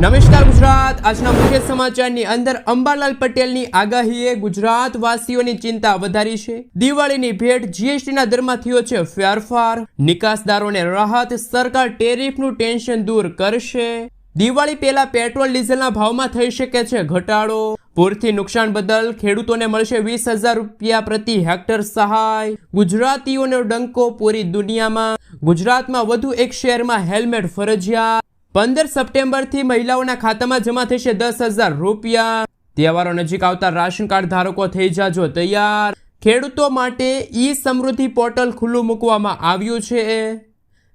નમસ્કાર ગુજરાત. આજના મુખ્ય સમાચારની અંદર અંબાલાલ પટેલની આગાહીએ ગુજરાત વાસીઓની ચિંતા વધારી છે. દિવાળીની ભેટ જીએસટીના દરમાં થયો છે ફેરફાર. નિકાસદારોને રાહત સરકાર ટેરિફનું ટેન્શન દૂર કરશે. દિવાળી પહેલા પેટ્રોલ, ડીઝલના ભાવમાં થઈ શકે છે ઘટાડો. પૂરથી નુકસાન બદલ ખેડૂતોને મળશે વીસ હજાર રૂપિયા પ્રતિ હેક્ટર સહાય. ગુજરાતીઓનો ડંકો પૂરી દુનિયામાં. ગુજરાતમાં વધુ એક શહેરમાં હેલ્મેટ ફરજિયાત. પંદર સપ્ટેમ્બરથી મહિલાઓના ખાતામાં જમા થશે દસ હજાર રૂપિયા. તહેવારો નજીક આવતા રાશન કાર્ડ ધારકો થઈ જાજો તૈયાર. ખેડૂતો માટે ઈ સમૃદ્ધિ પોર્ટલ ખુલ્લું મૂકવામાં આવ્યું છે.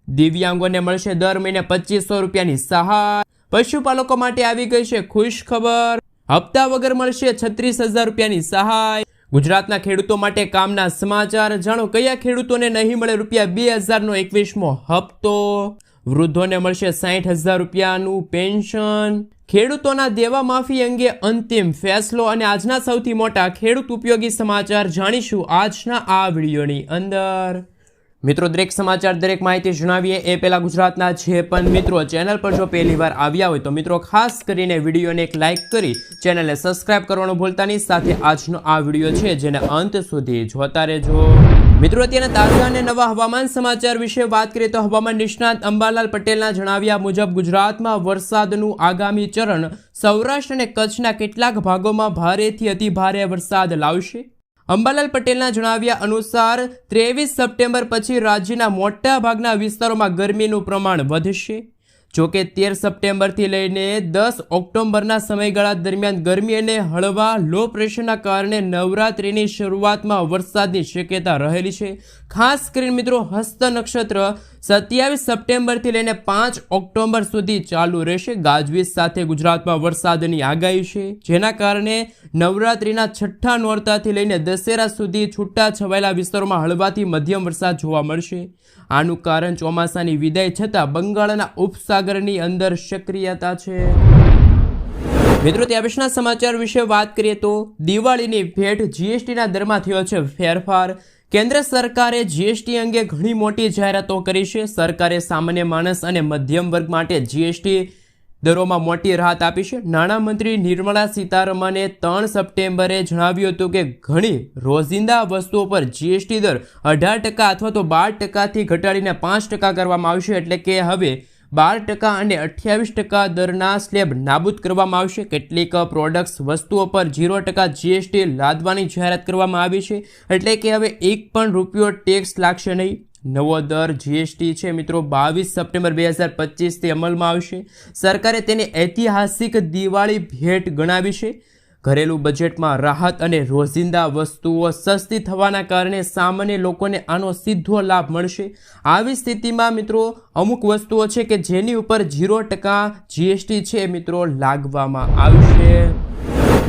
દિવ્યાંગોને મળશે દર મહિને પચીસો રૂપિયાની સહાય. પશુપાલકો માટે આવી ગઈ છે ખુશ ખબર. હપ્તા વગર મળશે છત્રીસ હજાર રૂપિયાની સહાય. ગુજરાતના ખેડૂતો માટે કામના સમાચાર. જાણો કયા ખેડૂતોને નહીં મળે રૂપિયા બે હજારનો એકવીસમો હપ્તો? વૃદ્ધોને મળશે સાહીઠ હજાર રૂપિયાનું પેન્શન. ખેડૂતોના દેવા માફી અંગે અંતિમ ફેસલો અને આજના સૌથી મોટા ખેડૂત ઉપયોગી સમાચાર જાણીશું આજના આ વિડીયોની અંદર. મિત્રો, દરેક સમાચાર, દરેક માહિતી જણાવીએ. એ પહેલાં ગુજરાતના જે પણ મિત્રો ચેનલ પર જો પહેલી વાર આવ્યા હોય તો મિત્રો, ખાસ કરીને વિડીયોને એક લાઇક કરી ચેનલને સબસ્ક્રાઇબ કરવાનું ભૂલતા નહીં. સાથે આજનો આ વીડિયો છે, જેને અંત સુધી જોતા રહેજો. મિત્રો અત્યારના તાજા અને નવા હવામાન સમાચાર વિશે વાત કરીએ તો હવામાન નિષ્ણાત અંબાલાલ પટેલના જણાવ્યા મુજબ, ગુજરાતમાં વરસાદનું આગામી ચરણ સૌરાષ્ટ્ર અને કચ્છના કેટલાક ભાગોમાં ભારેથી અતિભારે વરસાદ લાવશે. અંબાલાલ પટેલના જણાવ્યા અનુસાર, ત્રેવીસ સપ્ટેમ્બર પછી રાજ્યના મોટા ભાગના વિસ્તારોમાં ગરમીનું પ્રમાણ વધશે. જોકે તેર સપ્ટેમ્બરથી લઈને દસ ઓક્ટોબરના સમયગાળા દરમિયાન ગરમી અને હળવા લો પ્રેશરના કારણે નવરાત્રિની શરૂઆતમાં વરસાદની શક્યતા રહેલી છે. ખાસ કરીને મિત્રો હસ્ત નક્ષત્ર સત્યાવીસ સપ્ટેમ્બરથી લઈને પાંચ ઓક્ટોબર સુધી ચાલુ રહેશે. ગાજવીજ સાથે ગુજરાતમાં વરસાદની આગાહી છે, જેના કારણે નવરાત્રિના છઠ્ઠા નોરતાથી લઈને દશેરા સુધી છૂટા છવાયેલા વિસ્તારોમાં હળવાથી મધ્યમ વરસાદ જોવા મળશે. આનું કારણ ચોમાસાની વિદાય છતાં બંગાળના ઉપસાગરની અંદર સક્રિયતા છે. મિત્રો ત્યાં પછીના સમાચાર વિશે વાત કરીએ તો દિવાળીની ભેટ જીએસટીના દરમાં થયો છે ફેરફાર. કેન્દ્ર સરકારે જીએસટી અંગે ઘણી મોટી જાહેરાતો કરી છે. સરકારે સામાન્ય માણસ અને મધ્યમ વર્ગ માટે જીએસટી દરોમાં મોટી રાહત આપી છે. નાણામંત્રી નિર્મલા સીતારમણે ત્રણ સપ્ટેમ્બરે જણાવ્યું હતું કે ઘણી રોજિંદા વસ્તુઓ પર જીએસટી દર અઢાર ટકા અથવા તો બાર ટકાથી ઘટાડીને પાંચ ટકા કરવામાં આવશે. એટલે કે હવે બાર ટકા અને અઠ્યાવીસ ટકા દરના સ્લેબ નાબૂદ કરવામાં આવશે. કેટલીક પ્રોડક્ટ્સ વસ્તુઓ પર ઝીરો ટકા જીએસટી લાદવાની જાહેરાત કરવામાં આવી છે. એટલે કે હવે એક પણ રૂપિયો ટેક્સ લાગશે નહીં. નવો દર જીએસટી છે મિત્રો બાવીસ સપ્ટેમ્બર બે હજાર પચીસથી અમલમાં આવશે. સરકારે તેને ઐતિહાસિક દિવાળી ભેટ ગણાવી છે. ઘરેલું બજેટમાં રાહત અને રોજિંદા વસ્તુઓ સસ્તી થવાના કારણે સામાન્ય લોકોને આનો સીધો લાભ મળશે. આવી સ્થિતિમાં મિત્રો, અમુક વસ્તુઓ છે કે જેની ઉપર ઝીરો ટકા જીએસટી છે મિત્રો, લાગવામાં આવશે.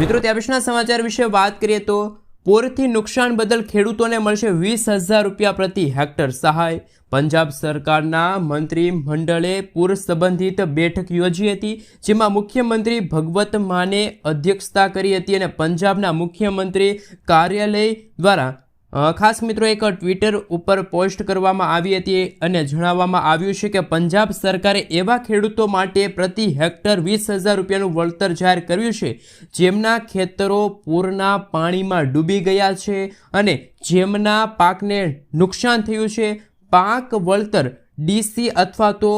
મિત્રો ત્યાં પછીના સમાચાર વિશે વાત કરીએ તો પૂરથી નુકસાન બદલ ખેડૂતોને મળશે વીસ હજાર રૂપિયા પ્રતિ હેક્ટર સહાય. પંજાબ સરકારના મંત્રી મંડળે પૂર સંબંધિત બેઠક યોજી હતી, જેમાં મુખ્યમંત્રી ભગવત માને અધ્યક્ષતા કરી હતી અને પંજાબના મુખ્યમંત્રી કાર્યાલય દ્વારા ખાસ મિત્રો એક ટ્વિટર ઉપર પોસ્ટ કરવામાં આવી હતી અને જણાવવામાં આવ્યું છે કે પંજાબ સરકારે એવા ખેડૂતો માટે પ્રતિ હેક્ટર વીસ હજાર રૂપિયાનું વળતર જાહેર કર્યું છે, જેમના ખેતરો પૂરના પાણીમાં ડૂબી ગયા છે અને જેમના પાકને નુકસાન થયું છે. પાક વળતર ડીસી અથવા તો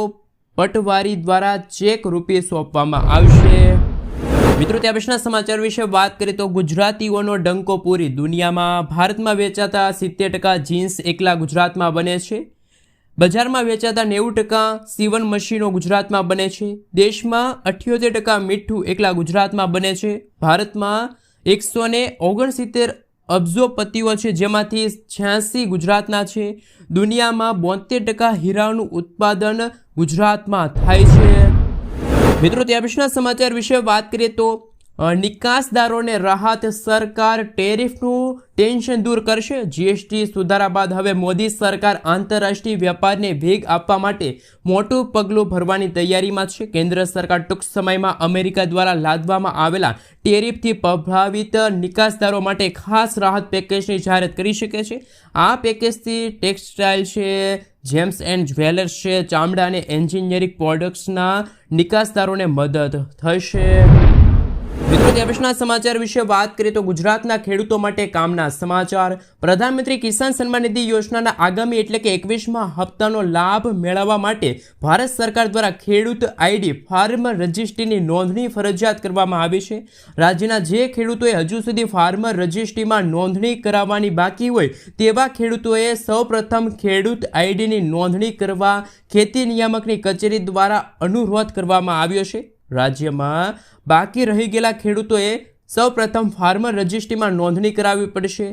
પટવારી દ્વારા ચેક રૂપે સોંપવામાં આવશે. મિત્રો ત્યાં પછીના સમાચાર વિશે વાત કરીએ તો ગુજરાતીઓનો ડંકો પૂરી દુનિયામાં ભારતમાં વેચાતા સિત્તેર ટકા જીન્સ એકલા ગુજરાતમાં બને છે. બજારમાં વેચાતા નેવું ટકા સીવન મશીનો ગુજરાતમાં બને છે. દેશમાં અઠ્યોતેર ટકા મીઠું એકલા ગુજરાતમાં બને છે. ભારતમાં એકસો ને ઓગણસિત્તેર અબજોપતિઓ છે, જેમાંથી છ્યાસી ગુજરાતના છે. દુનિયામાં બોતેર ટકા હીરાનું ઉત્પાદન ગુજરાતમાં થાય છે. મિત્રો ત્યાં સમાચાર વિશે વાત કરીએ તો નિકાસદારોને રાહત સરકાર ટેરિફનું ટેન્શન દૂર કરશે. જીએસટી સુધારા બાદ હવે મોદી સરકાર આંતરરાષ્ટ્રીય વેપારને વેગ આપવા માટે મોટું પગલું ભરવાની તૈયારીમાં છે. કેન્દ્ર સરકાર ટૂંક સમયમાં અમેરિકા દ્વારા લાદવામાં આવેલા ટેરિફથી પ્રભાવિત નિકાસદારો માટે ખાસ રાહત પેકેજની જાહેરાત કરી શકે છે. આ પેકેજથી ટેક્સટાઇલ છે, જેમ્સ એન્ડ જ્વેલર્સ છે, ચામડા અને એન્જિનિયરિંગ પ્રોડક્ટ્સના નિકાસદારોને મદદ થશે. સમાચાર વિશે વાત કરીએ તો ગુજરાતના ખેડૂતો માટે કામના સમાચાર. પ્રધાનમંત્રી કિસાન સન્માન નિધિ યોજનાના આગામી એટલે કે એકવીસમાં હપ્તાનો લાભ મેળવવા માટે ભારત સરકાર દ્વારા ખેડૂત આઈડી ફાર્મર રજિસ્ટ્રીની નોંધણી ફરજિયાત કરવામાં આવી છે. રાજ્યના જે ખેડૂતોએ હજુ સુધી ફાર્મર રજિસ્ટ્રીમાં નોંધણી કરાવવાની બાકી હોય તેવા ખેડૂતોએ સૌપ્રથમ ખેડૂત આઈડીની નોંધણી કરવા ખેતી નિયામકની કચેરી દ્વારા અનુરોધ કરવામાં આવ્યો છે. રાજ્યમાં બાકી રહી ગયેલા ખેડૂતોએ સૌપ્રથમ ફાર્મર રજિસ્ટ્રીમાં નોંધણી કરાવવી પડશે.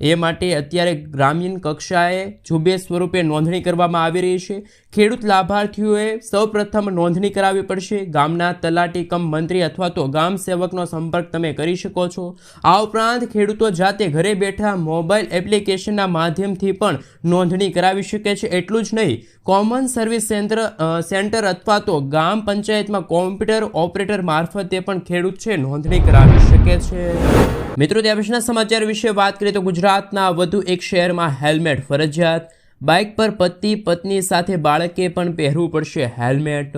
એ માટે અત્યારે ગ્રામીણ કક્ષાએ ઝુંબેશ સ્વરૂપે નોંધણી કરવામાં આવી રહી છે. ખેડૂત લાભાર્થીઓએ સૌપ્રથમ નોંધણી કરાવવી પડશે. ગામના તલાટી કમ મંત્રી અથવા તો ગામ સેવકનો સંપર્ક તમે કરી શકો છો. આ ઉપરાંત ખેડૂતો જાતે ઘરે બેઠા મોબાઈલ એપ્લિકેશનના માધ્યમથી પણ નોંધણી કરાવી શકે છે. એટલું જ નહીં, કોમન સર્વિસ સેન્ટર સેન્ટર અથવા તો ગામ પંચાયતમાં કોમ્પ્યુટર ઓપરેટર મારફતે પણ ખેડૂત છે નોંધણી કરાવી શકે છે. મિત્રો ત્યાં સમાચાર વિશે વાત કરીએ તો ગુજરાતના વધુ એક શહેરમાં હેલ્મેટ ફરજિયાત. બાઇક પર પતિ, પત્ની સાથે બાળકે પણ પહેરવું પડશે હેલ્મેટ.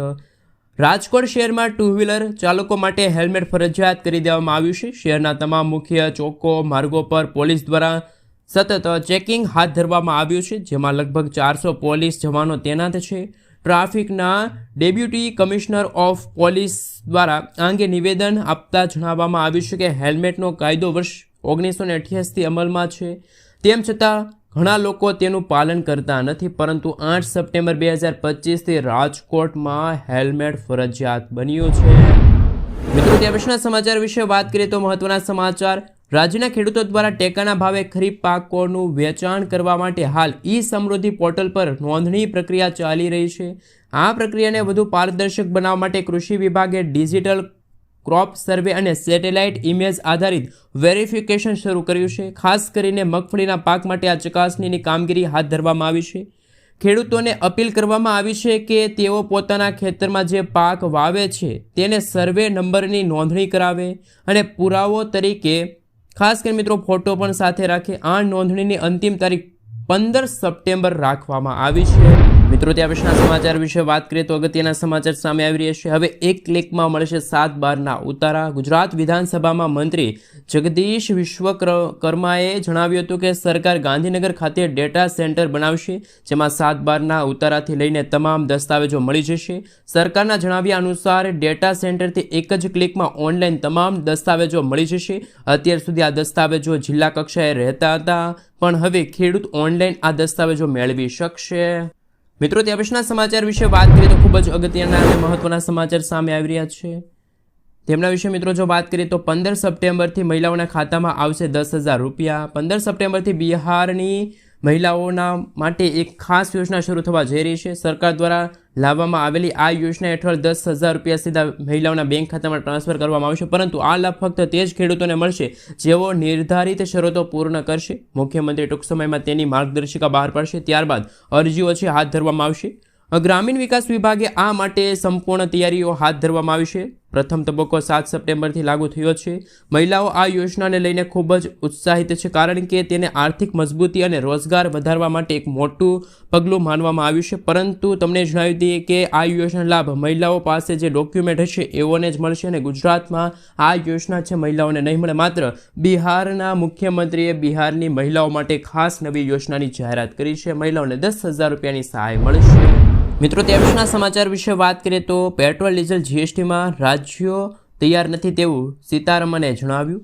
રાજકોટ શહેરમાં ટુ વ્હીલર ચાલકો માટે હેલ્મેટ ફરજિયાત કરી દેવામાં આવ્યું છે. શહેરના તમામ મુખ્ય ચોકો, માર્ગો પર પોલીસ દ્વારા સતત ચેકિંગ હાથ ધરવામાં આવ્યું છે, જેમાં લગભગ ચારસો પોલીસ જવાનો તૈનાત છે. ટ્રાફિકના ડેપ્યુટી કમિશનર ઓફ પોલીસ દ્વારા આ અંગે નિવેદન આપતા જણાવવામાં આવ્યું છે કે હેલ્મેટનો કાયદો વર્ષ ઓગણીસો ને અઠ્યાસીથી અમલમાં છે. તેમ છતાં, ઘણા લોકો તેનું પાલન કરતા નથી, પરંતુ આઠ સપ્ટેમ્બર બે હજાર પચીસથી રાજકોટમાં હેલ્મેટ ફરજિયાત બન્યું છે. મિત્રો, ત્યાં સમાચાર વિશે વાત કરીએ તો મહત્વના સમાચાર. રાજ્યના ખેડૂતો દ્વારા ટેકાના ભાવે ખરીફ પાકોનું વેચાણ કરવા માટે હાલ ઈ સમૃદ્ધિ પોર્ટલ પર નોંધણી પ્રક્રિયા ચાલી રહી છે. આ પ્રક્રિયાને વધુ પારદર્શક બનાવવા માટે કૃષિ વિભાગે ડિજિટલ ક્રોપ સર્વે અને સેટેલાઇટ ઇમેજ આધારિત વેરિફિકેશન શરૂ કર્યું છે. ખાસ કરીને મગફળીના પાક માટે આ ચકાસણીની કામગીરી હાથ ધરવામાં આવી છે. ખેડૂતોને અપીલ કરવામાં આવી છે કે તેઓ પોતાના ખેતરમાં જે પાક વાવે છે તેને સર્વે નંબરની નોંધણી કરાવે અને પુરાવો તરીકે, ખાસ કરીને મિત્રો ફોટો પણ સાથે રાખે, આ નોંધણીની અંતિમ તારીખ પંદર સપ્ટેમ્બર રાખવામાં આવી છે. મિત્રો, ત્યાં પછીના સમાચાર વિશે વાત કરીએ તો અગત્યના સમાચાર સામે આવી રહ્યા છે. હવે એક ક્લિકમાં મળશે સાત બારના ઉતારા. ગુજરાત વિધાનસભામાં મંત્રી જગદીશ વિશ્વકર્માએ જણાવ્યું હતું કે સરકાર ગાંધીનગર ખાતે ડેટા સેન્ટર બનાવશે, જેમાં સાત બારના ઉતારાથી લઈને તમામ દસ્તાવેજો મળી જશે. સરકારના જણાવ્યા અનુસાર ડેટા સેન્ટરથી એક જ ક્લિકમાં ઓનલાઈન તમામ દસ્તાવેજો મળી જશે. અત્યાર સુધી આ દસ્તાવેજો જિલ્લા કક્ષાએ રહેતા હતા, પણ હવે ખેડૂત ઓનલાઈન આ દસ્તાવેજો મેળવી શકશે. મિત્રો પછીના સમાચાર વિશે વાત કરીએ તો ખૂબ જ અગત્યના અને મહત્વના સમાચાર સામે આવી રહ્યા છે. તેમના વિશે મિત્રો, જો વાત કરીએ તો પંદર સપ્ટેમ્બરથી મહિલાઓના ખાતામાં આવશે દસ હજાર રૂપિયા. પંદર સપ્ટેમ્બરથી બિહારની મહિલાઓના માટે એક ખાસ યોજના શરૂ થવા જઈ રહી છે. સરકાર દ્વારા લાવવામાં આવેલી આ યોજના હેઠળ દસ હજાર રૂપિયા સીધા મહિલાઓના બેંક ખાતામાં ટ્રાન્સફર કરવામાં આવશે. પરંતુ આ લાભ ફક્ત તે જ ખેડૂતોને મળશે જેઓ નિર્ધારિત શરતો પૂર્ણ કરશે. મુખ્યમંત્રી ટૂંક સમયમાં તેની માર્ગદર્શિકા બહાર પાડશે. ત્યારબાદ અરજીઓ છે, હાથ ધરવામાં આવશે. ગ્રામીણ વિકાસ વિભાગે આ માટે સંપૂર્ણ તૈયારીઓ હાથ ધરવામાં આવી છે. પ્રથમ તબક્કો સાત સપ્ટેમ્બરથી લાગુ થયો છે. મહિલાઓ આ યોજનાને લઈને ખૂબ જ ઉત્સાહિત છે કારણ કે તેને આર્થિક મજબૂતી અને રોજગાર વધારવા માટે એક મોટું પગલું માનવામાં આવ્યું છે. પરંતુ તમને જણાવી દઈએ કે આ યોજના લાભ મહિલાઓ પાસે જે ડોક્યુમેન્ટ હશે એઓને જ મળશે અને ગુજરાતમાં આ યોજના છે મહિલાઓને નહીં મળે. માત્ર બિહારના મુખ્યમંત્રીએ બિહારની મહિલાઓ માટે ખાસ નવી યોજનાની જાહેરાત કરી છે. મહિલાઓને દસ હજાર રૂપિયાની સહાય મળશે. મિત્રો તેવીસના સમાચાર વિશે વાત કરીએ તો પેટ્રોલ, ડીઝલ, જીએસટીમાં રાજ્યો તૈયાર નથી તેવું સીતારમણે જણાવ્યું.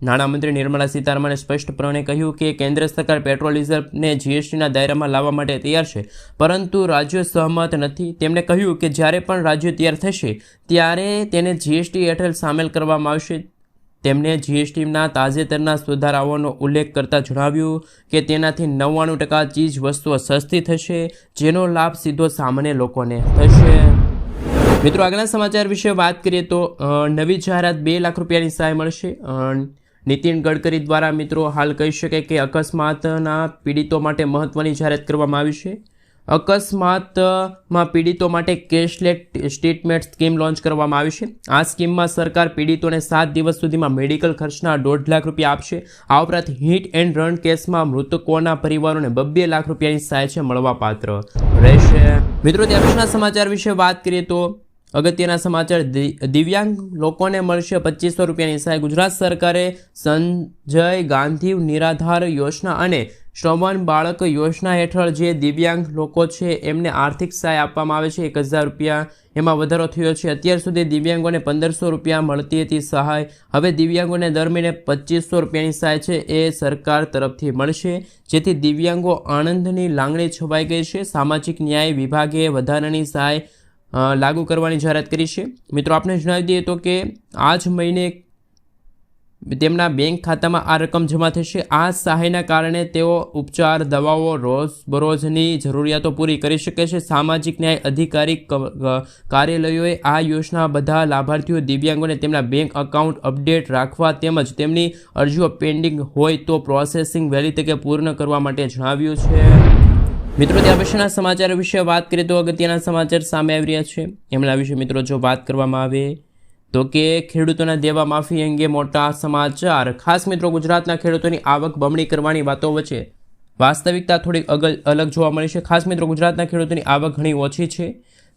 નાણામંત્રી નિર્મલા સીતારમણે સ્પષ્ટપણે કહ્યું કે કેન્દ્ર સરકાર પેટ્રોલ ડીઝલને જીએસટીના દાયરામાં લાવવા માટે તૈયાર છે, પરંતુ રાજ્યો સહમત નથી. તેમણે કહ્યું કે જ્યારે પણ રાજ્યો તૈયાર થશે, ત્યારે તેને જીએસટી હેઠળ સામેલ કરવામાં આવશે. તેમણે જીએસટીના તાજેતરના સુધારાઓનો ઉલ્લેખ કરતા જણાવ્યું કે તેનાથી નવ્વાણું ટકા ચીજ વસ્તુઓ સસ્તી થશે, જેનો લાભ સીધો સામાન્ય લોકોને થશે. મિત્રો, આગળના સમાચાર વિશે વાત કરીએ તો નવી જાહેરાત બે લાખ રૂપિયાની સહાય મળશે. નીતિન ગડકરી દ્વારા મિત્રો હાલ કહી શકાય કે અકસ્માતના પીડિતો માટે મહત્ત્વની જાહેરાત કરવામાં આવી છે. અકસ્માતમાં પીડિતો માટે કેશલેસ સ્ટેટમેન્ટ સ્કીમ લોન્ચ કરવામાં આવી છે. આ સ્કીમમાં સરકાર પીડિતોને સાત દિવસ સુધીમાં મેડિકલ ખર્ચના દોઢ લાખ રૂપિયા આપશે. આ ઉપરાંત હિટ એન્ડ રન કેસમાં મૃતકોના પરિવારોને બબ્બે લાખ રૂપિયાની સહાય છે મળવાપાત્ર. રહેશે. મિત્રો ત્યાર સમાચાર વિશે વાત કરીએ તો અગત્યના સમાચાર. દિવ્યાંગ લોકોને મળશે પચીસો રૂપિયાની સહાય. ગુજરાત સરકારે સંજય ગાંધી નિરાધાર યોજના અને શ્રવણ બાળક યોજના હેઠળ જે દિવ્યાંગ લોકો છે, એમને આર્થિક સહાય આપવામાં આવે છે, એક હજાર રૂપિયા એમાં વધારો થયો છે. અત્યાર સુધી દિવ્યાંગોને પંદરસો રૂપિયા મળતી હતી સહાય. હવે દિવ્યાંગોને દર મહિને પચીસો રૂપિયાની સહાય છે, એ સરકાર તરફથી મળશે. જેથી દિવ્યાંગો આનંદની લાગણી છવાઈ ગઈ છે. સામાજિક ન્યાય વિભાગે વધારાની સહાય લાગુ કરવાની જાહેરાત કરી છે. મિત્રો આપણે જણાવી દઈએ તો કે આ જ મહિને તેમના બેંક ખાતામાં આ રકમ જમા થશે. આ સહાયના કારણે તેઓ ઉપચાર, દવાઓ રોજબરોજની જરૂરિયાતો પૂરી કરી શકે છે. સામાજિક ન્યાય અધિકારી કાર્યાલયોએ આ યોજના બધા લાભાર્થીઓ દિવ્યાંગોને તેમના બેંક એકાઉન્ટ અપડેટ રાખવા તેમજ તેમની અરજીઓ પેન્ડિંગ હોય તો પ્રોસેસિંગ વહેલી તકે પૂર્ણ કરવા માટે જણાવ્યું છે. મિત્રો, ત્યાર પછીના સમાચાર વિશે વાત કરીએ તો અગત્યના સમાચાર સામે આવી રહ્યા છે. એમના વિશે મિત્રો, જો વાત કરવામાં આવે તો કે ખેડૂતોના દેવા માફી અંગે મોટા સમાચાર. ખાસ મિત્રો, ગુજરાતના ખેડૂતોની આવક બમણી કરવાની વાતો વચ્ચે વાસ્તવિકતા થોડીક અલગ જોવા મળી છે. ખાસ મિત્રો, ગુજરાતના ખેડૂતોની આવક ઘણી ઓછી છે.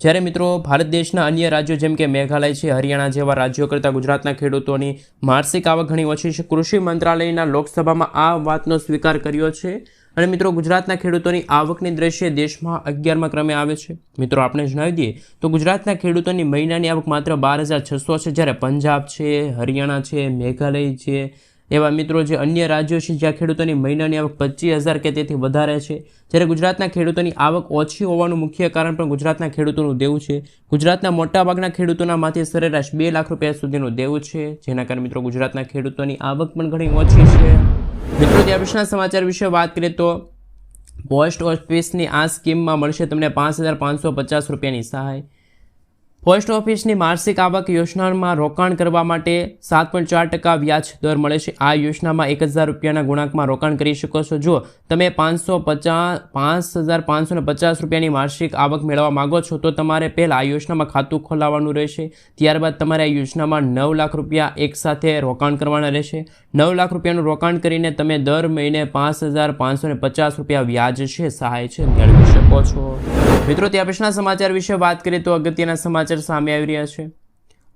જ્યારે મિત્રો, ભારત દેશના અન્ય રાજ્યો જેમ કે મેઘાલય છે, હરિયાણા જેવા રાજ્યો કરતાં ગુજરાતના ખેડૂતોની માસિક આવક ઘણી ઓછી છે. કૃષિ મંત્રાલયના લોકસભામાં આ વાતનો સ્વીકાર કર્યો છે. અને મિત્રો, ગુજરાતના ખેડૂતોની આવકની દ્રશ્ય દેશમાં અગિયારમાં ક્રમે આવે છે. મિત્રો, આપણે જણાવી દઈએ તો ગુજરાતના ખેડૂતોની મહિનાની આવક માત્ર બાર હજાર છસો છે. જ્યારે પંજાબ છે, હરિયાણા છે, મેઘાલય છે, એવા મિત્રો જે અન્ય રાજ્યો છે જ્યાં ખેડૂતોની મહિનાની આવક પચીસ હજાર કે તેથી વધારે છે. જ્યારે ગુજરાતના ખેડૂતોની આવક ઓછી હોવાનું મુખ્ય કારણ પણ ગુજરાતના ખેડૂતોનું દેવું છે. ગુજરાતના મોટાભાગના ખેડૂતોના માથે સરેરાશ બે લાખ રૂપિયા સુધીનું દેવું છે. જેના કારણે મિત્રો, ગુજરાતના ખેડૂતોની આવક પણ ઘણી ઓછી છે. મિત્રો ત્યાર પછીના સમાચાર વિશે વાત કરીએ તો પોસ્ટ ઓફિસની આ સ્કીમમાં મળશે તમને પાંચ હજાર પાંચસો પચાસ રૂપિયાની સહાય. પોસ્ટ ઓફિસની માસિક આવક યોજનામાં રોકાણ કરવા માટે સાત પોઈન્ટ ચાર ટકા વ્યાજ દર મળે છે. આ યોજનામાં એક હજાર રૂપિયાના ગુણાંકમાં રોકાણ કરી શકો છો. જો તમે પાંચસો પચાસ, પાંચ હજાર પાંચસો ને પચાસ રૂપિયાની માસિક આવક મેળવવા માગો છો, તો તમારે પહેલાં આ યોજનામાં ખાતું ખોલાવવાનું રહેશે. ત્યારબાદ તમારે આ યોજનામાં નવ લાખ રૂપિયા એકસાથે રોકાણ કરવાના રહેશે. નવ લાખ રૂપિયાનું રોકાણ કરીને તમે દર મહિને પાંચ હજાર પાંચસો ને પચાસ રૂપિયા વ્યાજ છે, સહાય છે, મેળવી શકો છો. મિત્રો ત્યાર પછીના સમાચાર વિશે વાત કરીએ તો અગત્યના સમાચાર સામે આવી રહ્યા છે.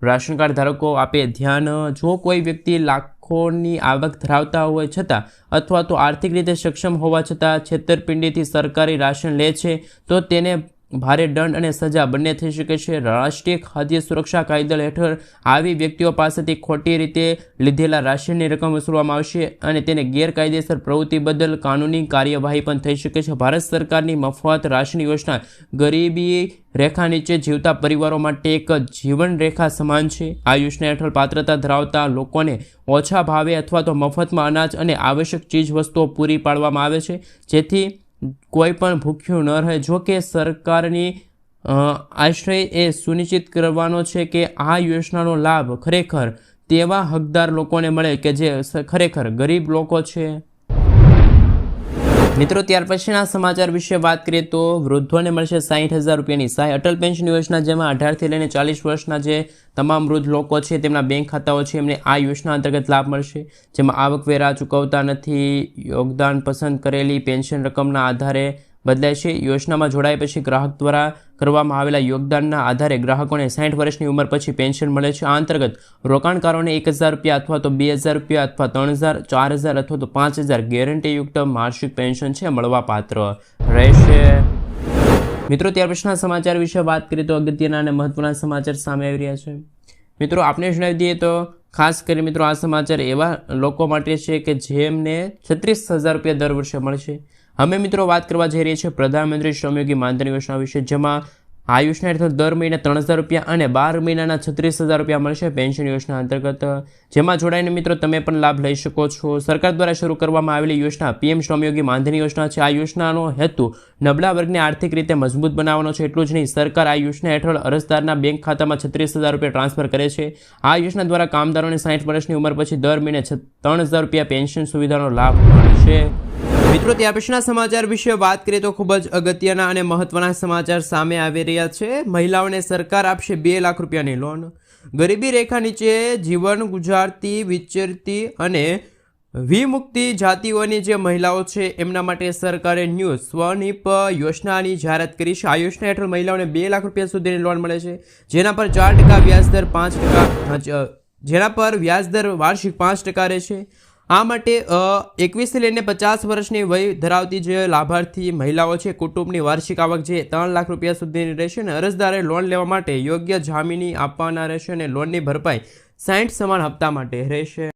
રાશન કાર્ડ ધારકો આપે ધ્યાન. જો કોઈ વ્યક્તિ લાખોની આવક ધરાવતા હોય છતાં અથવા તો આર્થિક રીતે સક્ષમ હોવા છતાં છેતરપિંડીથી સરકારી રાશન લે છે, તો તેને ભારે દંડ અને સજા બંને થઈ શકે છે. રાષ્ટ્રીય ખાદ્ય સુરક્ષા કાયદા હેઠળ આવી વ્યક્તિઓ પાસેથી ખોટી રીતે લીધેલા રાશનની રકમ વસૂલવામાં આવશે અને તેને ગેરકાયદેસર પ્રવૃત્તિ બદલ કાનૂની કાર્યવાહી પણ થઈ શકે છે. ભારત સરકારની મફત રાશન યોજના ગરીબી રેખા નીચે જીવતા પરિવારો માટે એક જીવન રેખા સમાન છે. આ યોજના હેઠળ પાત્રતા ધરાવતા લોકોને ઓછા ભાવે અથવા તો મફતમાં અનાજ અને આવશ્યક ચીજ વસ્તુઓ પૂરી પાડવામાં આવે છે. જેથી કોઈ પણ ભૂખ્યું ન રહે. જો કે સરકારની આશ્રય એ સુનિશ્ચિત કરવાનો છે કે આ યોજનાનો લાભ ખરેખર તેવા હકદાર લોકોને મળે કે જે ખરેખર ગરીબ લોકો છે. મિત્રો, ત્યાર પછીના સમાચાર વિશે વાત કરીએ તો વૃદ્ધોને મળશે સાહીઠ હજાર રૂપિયાની સહાય અટલ પેન્શન યોજના, જેમાં અઢારથી લઈને ચાલીસ વર્ષના જે તમામ વૃદ્ધ લોકો છે, તેમના બેંક ખાતાઓ છે, એમને આ યોજના અંતર્ગત લાભ મળશે. જેમાં આવકવેરા ચૂકવતા નથી, યોગદાન પસંદ કરેલી પેન્શન રકમના આધારે બદલાય છે. યોજનામાં જોડાયા પછી ગ્રાહક દ્વારા કરવામાં આવેલા યોગદાનના આધારે ગ્રાહકોને સાઠ વર્ષની ઉંમર પછી પેન્શન મળે છે. આ અંતર્ગત રોકાણકારોને એક હજાર રૂપિયા અથવા તો બે હજાર રૂપિયા અથવા ત્રણ હજાર, ચાર હજાર અથવા તો પાંચ હજાર ગેરંટીયુક્ત માસિક પેન્શન છે મળવાપાત્ર રહેશે. મિત્રો, ત્યાર પછીના સમાચાર વિશે વાત કરીએ તો અગત્યના અને મહત્વના સમાચાર સામે આવી રહ્યા છે. મિત્રો આપણે જણાવી દઈએ તો ખાસ કરી મિત્રો, આ સમાચાર એવા લોકો માટે છે કે જેમને છત્રીસ હજાર રૂપિયા દર વર્ષે મળશે. અમે મિત્રો વાત કરવા જઈ રહી છીએ પ્રધાનમંત્રી શ્રમયોગી માનધન યોજના વિશે, જેમાં આ યોજના હેઠળ દર મહિને ત્રણ હજાર રૂપિયા અને બાર મહિનાના છત્રીસ હજાર રૂપિયા મળશે પેન્શન યોજના અંતર્ગત. જેમાં જોડાઈને મિત્રો તમે પણ લાભ લઈ શકો છો. સરકાર દ્વારા શરૂ કરવામાં આવેલી યોજના પીએમ શ્રમયોગી માનધન યોજના છે. આ યોજનાનો હેતુ નબળા વર્ગને આર્થિક રીતે મજબૂત બનાવવાનો છે. એટલું જ નહીં, સરકાર આ યોજના હેઠળ અરજદારના બેંક ખાતામાં છત્રીસ હજાર રૂપિયા ટ્રાન્સફર કરે છે. આ યોજના દ્વારા કામદારોને સાઠ વર્ષની ઉંમર પછી દર મહિને ત્રણ હજાર રૂપિયા પેન્શન સુવિધાનો લાભ મળશે મિત્રો ત્યાં પછીના સમાચાર વિશે વાત કરીએ તો ખૂબ જ અગત્યના અને મહત્વના સમાચાર સામે આવી રહ્યા છે. મહિલાઓને સરકાર આપશે બે લાખ રૂપિયાની લોન ગરીબી રેખા નીચે જીવન ગુજારતી, વિચરતી અને વિમુક્તિ જાતિઓની જે મહિલાઓ છે, એમના માટે સરકારે ન્યૂ સ્વનિપ યોજનાની જાહેરાત કરી છે. આ યોજના હેઠળ મહિલાઓને બે લાખ રૂપિયા સુધીની લોન મળે છે. જેના પર ચાર ટકા વ્યાજદર પાંચ ટકા જેના પર વ્યાજદર વાર્ષિક પાંચ ટકા રહેશે આ માટે એકવીસથી લઈને પચાસ વર્ષની વય ધરાવતી જે લાભાર્થી મહિલાઓ છે, કુટુંબની વાર્ષિક આવક જે ત્રણ લાખ રૂપિયા સુધીની રહેશે અને અરજદારે લોન લેવા માટે યોગ્ય જામીની આપવાના રહેશે અને લોનની ભરપાઈ સાઠ સમાન હપ્તા માટે રહેશે.